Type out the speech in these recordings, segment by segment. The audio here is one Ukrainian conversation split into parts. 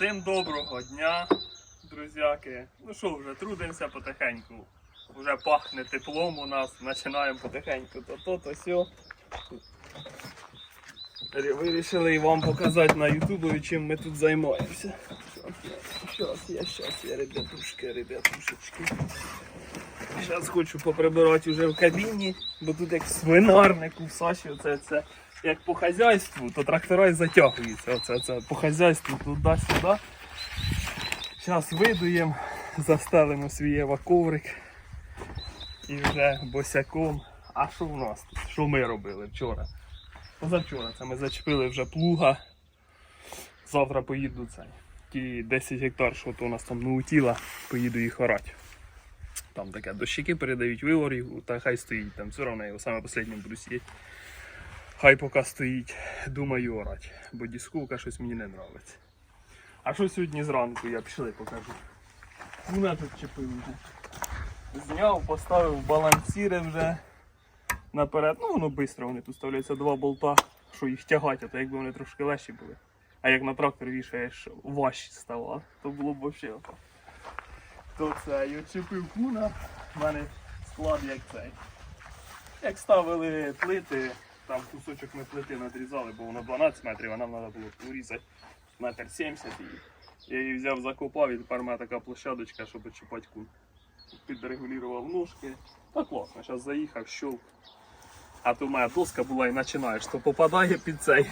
Всім доброго дня, друзяки. Ну що, вже трудимося потихеньку. Вже пахне теплом у нас, починаємо потихеньку. То то, то сьо. Вирішили вам показати на ютубі, чим ми тут займаємося. Щас я, щас я, ребятушки, ребятушечки. Зараз хочу поприбирати вже в кабіні, бо тут як свинарник у Саші, оце, це як по хазяйству, то трактора затягуються. Оце, це, по хазяйству туди-сюди. Зараз видуємо, застелимо свій Ева коврик і вже босяком. А що в нас тут? Що ми робили вчора? Позавчора це ми зачепили вже плуга. Завтра поїду цей. Ті 10 гектар, що то у нас там наутіла, поїду їх орати. Там таке дощики передають виворів, та хай стоїть там, все одно його саме останнім буду сіяти. Хай поки стоїть, думаю орать, бо дискулка щось мені не подобається. А що сьогодні зранку я пішли покажу. Куна тут чепив вже. Зняв, поставив балансіри вже наперед. Ну воно швидко, вони тут ставляються два болта, що їх тягати, а то якби вони трошки легші були. А як на трактор вішаєш, важче ставало, то було б взагалі. То це і очепив куна, в мене склад як цей. Як ставили плити, там кусочок ми плити надрізали, бо воно 12 метрів, а нам треба було урізати метр 70 її. Я її взяв, закопав і тепер у мене така площадочка, щоб чіпати кун. Підрегулював ножки. Та класно, зараз заїхав, щелк. А то моя доска була і починаєш, то попадає під цей.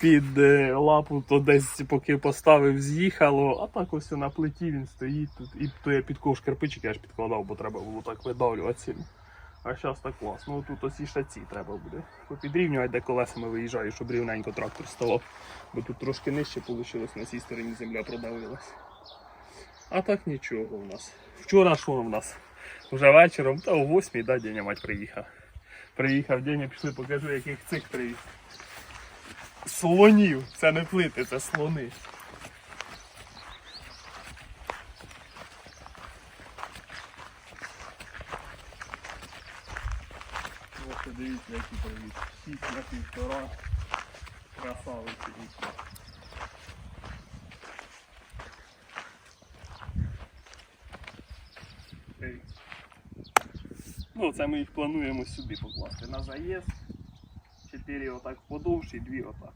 Під е, лапу, то десь поки поставив, з'їхало, а так ось на плиті він стоїть тут. І то я під ковш кирпичик я підкладав, бо треба було так видавлювати. А зараз так класно. Ну тут ось і шаці треба буде. Попідрівнювати, де колесами виїжджаю, щоб рівненько трактор ставав. Бо тут трошки нижче вийшло, на цій стороні земля продавилась. А так нічого у нас. Вчора що в нас? Вже вечором, та о 8 да, день мать приїхав. Приїхав день, пішли, покажу, яких цих привіз. Слонів. Це не плити, це слони. Подивіться, які привіз. Шість на півтора. Красавиці які. Ну, це ми їх плануємо сюди покласти. На заїзд. Чотири отак подовші, дві отак.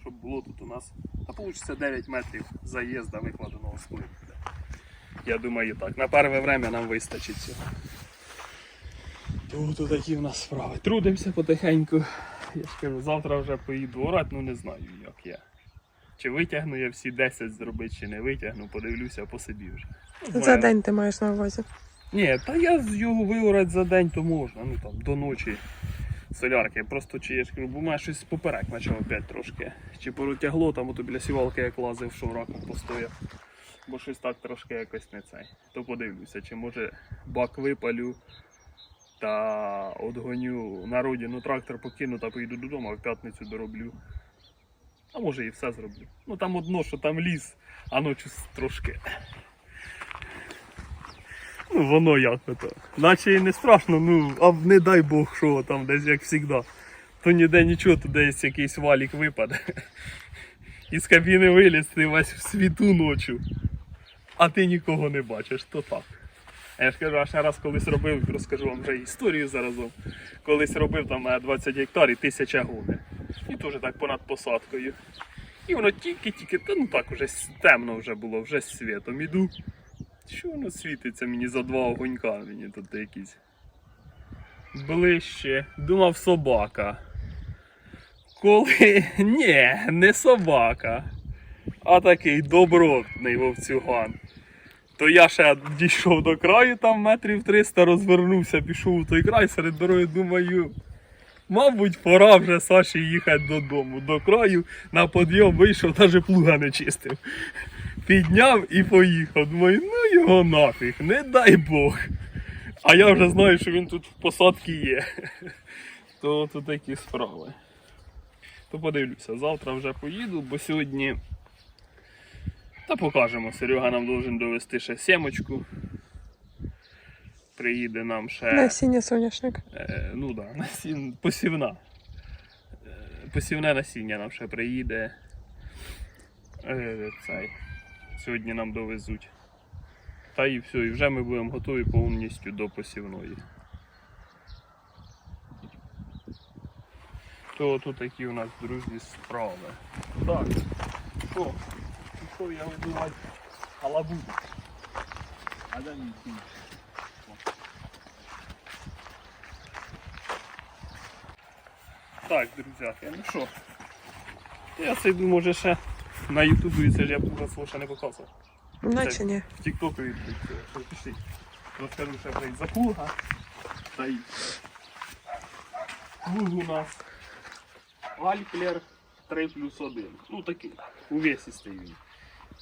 Щоб було тут у нас. Та вийде 9 метрів заїзда викладеного з. Я думаю так. На перше время нам вистачить цього. Тут такі в нас справи. Трудимося потихеньку. Я ж кажу, завтра вже поїду орати, ну не знаю як я. Чи витягну я всі 10 зробити, чи не витягну, подивлюся по собі вже. Ну, За моя- день ти маєш на увазі. ні, та я з його виорати за день то можна, ну там до ночі солярки. Просто чи я ж кажу, бо мене щось поперек почав опять трошки. Чи поротягло, там ото біля сівалки як лазив, що раком постояв. Бо щось так трошки якось не цей. То подивлюся, чи може бак випалю та одгоню на родину трактор покину та поїду додому, а в п'ятницю дороблю. А може і все зроблю. Ну там одно, що там ліс, а ночі трошки. Ну, воно як ото. Наче і не страшно, ну, а не дай Бог, що там десь як завжди. То ніде нічого, то десь якийсь валік випаде. Із кабіни виліз, ти весь в світу ночі. А ти нікого не бачиш, то так. А я ж кажу, а ще раз колись робив, розкажу вам вже історію заразом. Колись робив там е, 20 гектар і тисяча гони. І теж так понад посадкою. І воно тільки-тільки, та ну так вже темно вже було, вже з світом іду. Що воно світиться мені за два огонька, мені тут якісь. Ближче. Думав собака. Коли. Ні, не собака. А такий добротний вовцюган. То я ще дійшов до краю, там метрів 300 розвернувся, пішов у той край серед дороги, думаю. Мабуть, пора вже Саші їхати додому. До краю на підйом вийшов, навіть плуга не чистив підняв і поїхав. Думаю, ну його нафіг, не дай Бог. А я вже знаю, що він тут в посадці є. То тут такі справи. То подивлюся, завтра вже поїду, бо сьогодні. Та покажемо, Серега нам должен довести ще сімочку. Приїде нам ще. Насіння соняшник. Е, ну так, да, насін... посівна. Е, посівне насіння нам ще приїде. Е, цей. Сьогодні нам довезуть. Та і все, і вже ми будемо готові повністю до посівної. То тут такі у нас, друзі, справи. Так, що? Пішов я вибивати халабуду. А де мій кінь? Так, друзяки, ну що? Я сиду, може ще на ютубі це ж я був свого ще не показував. Наче ні. В Тіктоку. Що пішли. Розкажу ще про за плуга. Та й плуг у нас Альклер 3 плюс 1. Ну такий, увесистий він.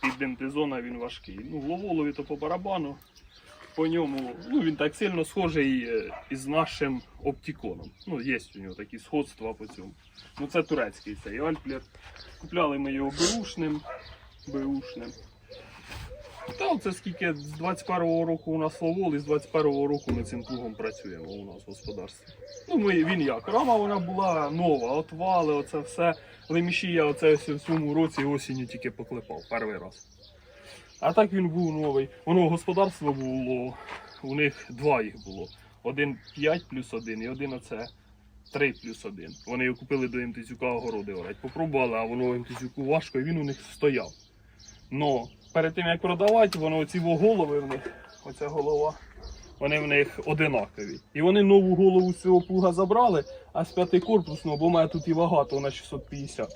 Під демтизона він важкий. Ну, в Ловолові то по барабану. По ньому, ну він так сильно схожий е, із нашим оптиконом. Ну, є у нього такі сходства по цьому. Ну це турецький цей альплер. Купляли ми його беушним. Беушним. Та оце скільки з 21-го року у нас ловол, і з 21-го року ми цим плугом працюємо у нас в господарстві. Ну, ми, він як? Рама вона була нова, отвали, оце все. Леміші я оце в цьому році осінню тільки поклепав перший раз. А так він був новий. Воно господарство було, у них два їх було. Один 5 плюс 1 і один оце 3 плюс 1. Вони його купили до МТЗюка огороди. Попробували, а воно МТЗюку важко, і він у них стояв. Но перед тим як продавати, воно ці голови в них, оця голова, вони в них одинакові. І вони нову голову з цього плуга забрали, а з п'ятикорпусного, бо мене тут і вага, то на 650.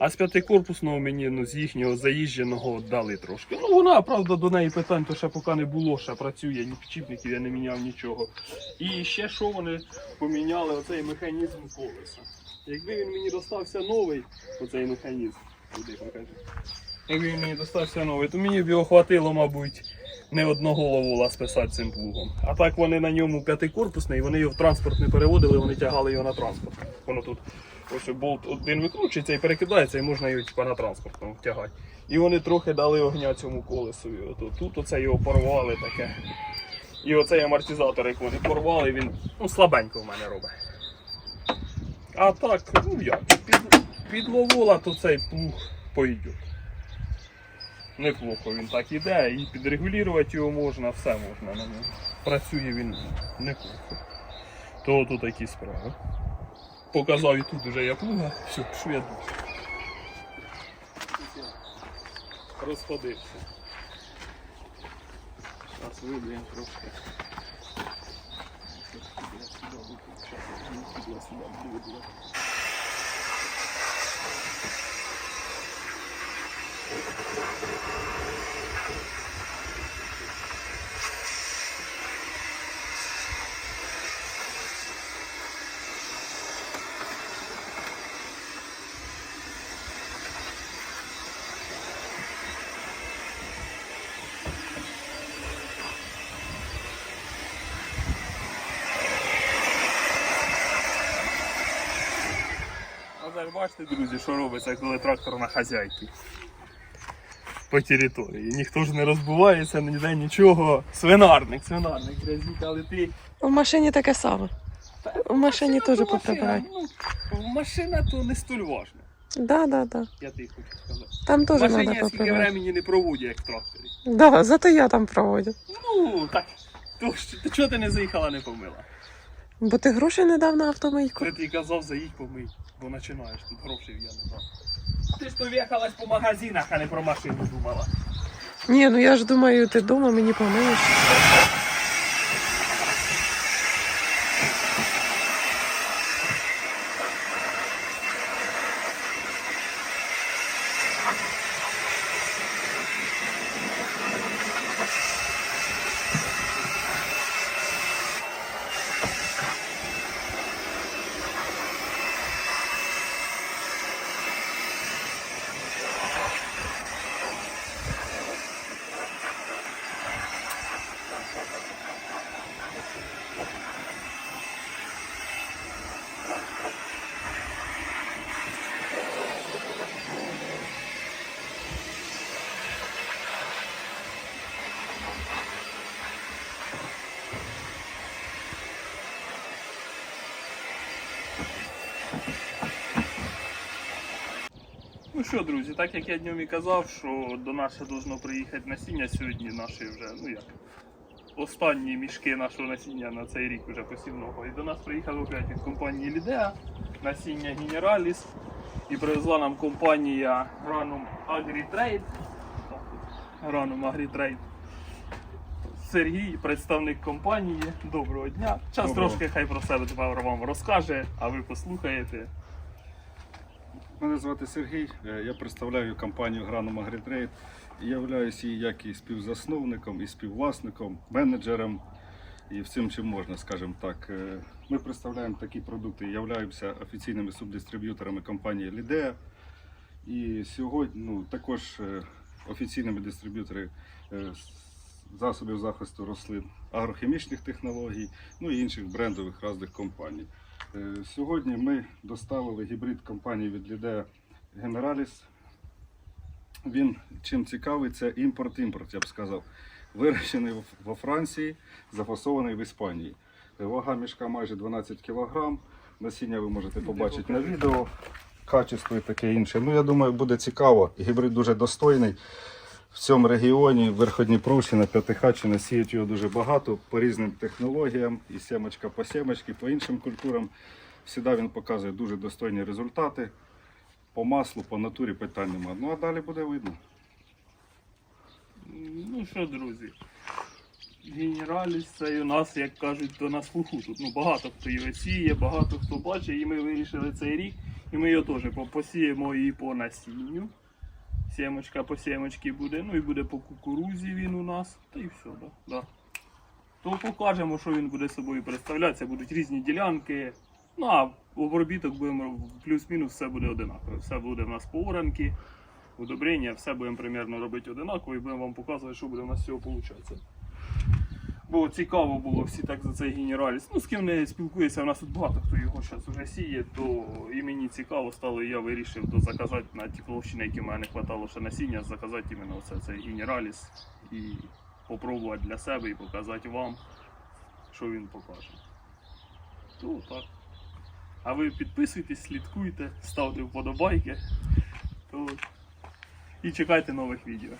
А з п'ятикорпусного мені ну, з їхнього заїждженого дали трошки. Ну вона, правда, до неї питань то ще поки не було, ще працює, ні підчіпників я не міняв нічого. І ще що вони поміняли оцей механізм колеса. Якби він мені достався новий, оцей механізм, куди покажи. Якби він мені достався новий, то мені б його хватило, мабуть, не одного ловола списати цим плугом. А так вони на ньому п'ятикорпусний, вони його в транспорт не переводили, вони тягали його на транспорт. Воно тут ось болт один викручується і перекидається, і можна його типа, на транспорт там, тягати. І вони трохи дали огня цьому колесу. Ото тут оце його порвали таке. І оцей амортизатор, як вони порвали, він ну, слабенько в мене робить. А так, ну як, під, ловола, то цей плуг пойде. Неплохо він так іде, і підрегулювати його можна, все можна на ньому. Працює він неплохо. То тут такі справи. Показав і тут уже я плуга. Все, що я. Розходився. Зараз виб'ємо трошки. А зараз бачите, друзі, що робиться, коли трактор на хазяйки. По території. Ніхто ж не розбувається, ніде нічого. Свинарник, свинарник, грязюка летить. В машині таке саме. В машині теж поприбирай. Ну, машина то не столь важна, Да, да, да. я тобі хочу сказати. Там теж Машині треба я скільки поприбирати. времени не проводю, як в тракторі. Да, зато я там проводю. Ну, так. То, що- то чого ти не заїхала, не помила? Бо ти гроші не дав на автомийку. Ти казав, заїдь помий, бо починаєш, тут грошей я не дав. Ти ж повіхалась по магазинах, а не про машину думала. Ні, ну я ж думаю, ти вдома мені помиєш. Що, друзі, так як я днем і казав, що до нас ще должно приїхати насіння сьогодні, наші вже, ну як, останні мішки нашого насіння на цей рік вже посівного. І до нас приїхало опять від компанії Лідеа насіння Генераліс. І привезла нам компанія Granum AgriTrade. Granum AgriTrade. Сергій, представник компанії. Доброго дня. Час Доброго. трошки хай про себе тепер вам розкаже, а ви послухаєте. Мене звати Сергій, е, я представляю компанію Granum AgriTrade і являюсь її як і співзасновником, і співвласником, менеджером і всім, чим можна, скажімо так. Е, Ми представляємо такі продукти, являємося офіційними субдистриб'юторами компанії Lidea. І сьогодні ну, також е, офіційними дистриб'юторами е, засобів захисту рослин, агрохімічних технологій, ну і інших брендових різних компаній. Е, Сьогодні ми доставили гібрид компанії від Lidea Generalis. Він чим цікавий, це імпорт-імпорт, я б сказав. Вирощений во Франції, зафасований в Іспанії. Е, Вага мішка майже 12 кг. Насіння ви можете побачити на відео. Качество і таке інше. Ну, я думаю, буде цікаво. Гібрид дуже достойний. В цьому регіоні Верходніпровщина, П'ятихатчина сіють його дуже багато по різним технологіям, і сімочка по сімочці, по іншим культурам. Всіда він показує дуже достойні результати. По маслу, по натурі питань нема. Ну а далі буде видно. Ну що, друзі, генераліс це у нас, як кажуть, до нас слуху. Тут ну, багато хто його сіє, багато хто бачить, і ми вирішили цей рік. І ми його теж посіємо і по насінню. Сімочка по сімочці буде, ну і буде по кукурузі він у нас. Та і все, да. да. То покажемо, що він буде собою представлятися, будуть різні ділянки. Ну а обробіток будемо плюс-мінус все буде одинаково. Все буде в нас по оранки удобрення, все будемо примерно робити одинаково і будемо вам показувати, що буде у нас з цього виходить. Бо цікаво було всі так за цей генераліс. Ну, з ким не спілкуюся, у нас тут багато хто його зараз вже сіє, то і мені цікаво стало, і я вирішив заказати на ті площини, які в мене не вистачало ще насіння, заказати іменно оце, цей генераліс і попробувати для себе і показати вам, що він покаже. То так. А ви підписуйтесь, слідкуйте, ставте вподобайки. То і чекайте нових відео.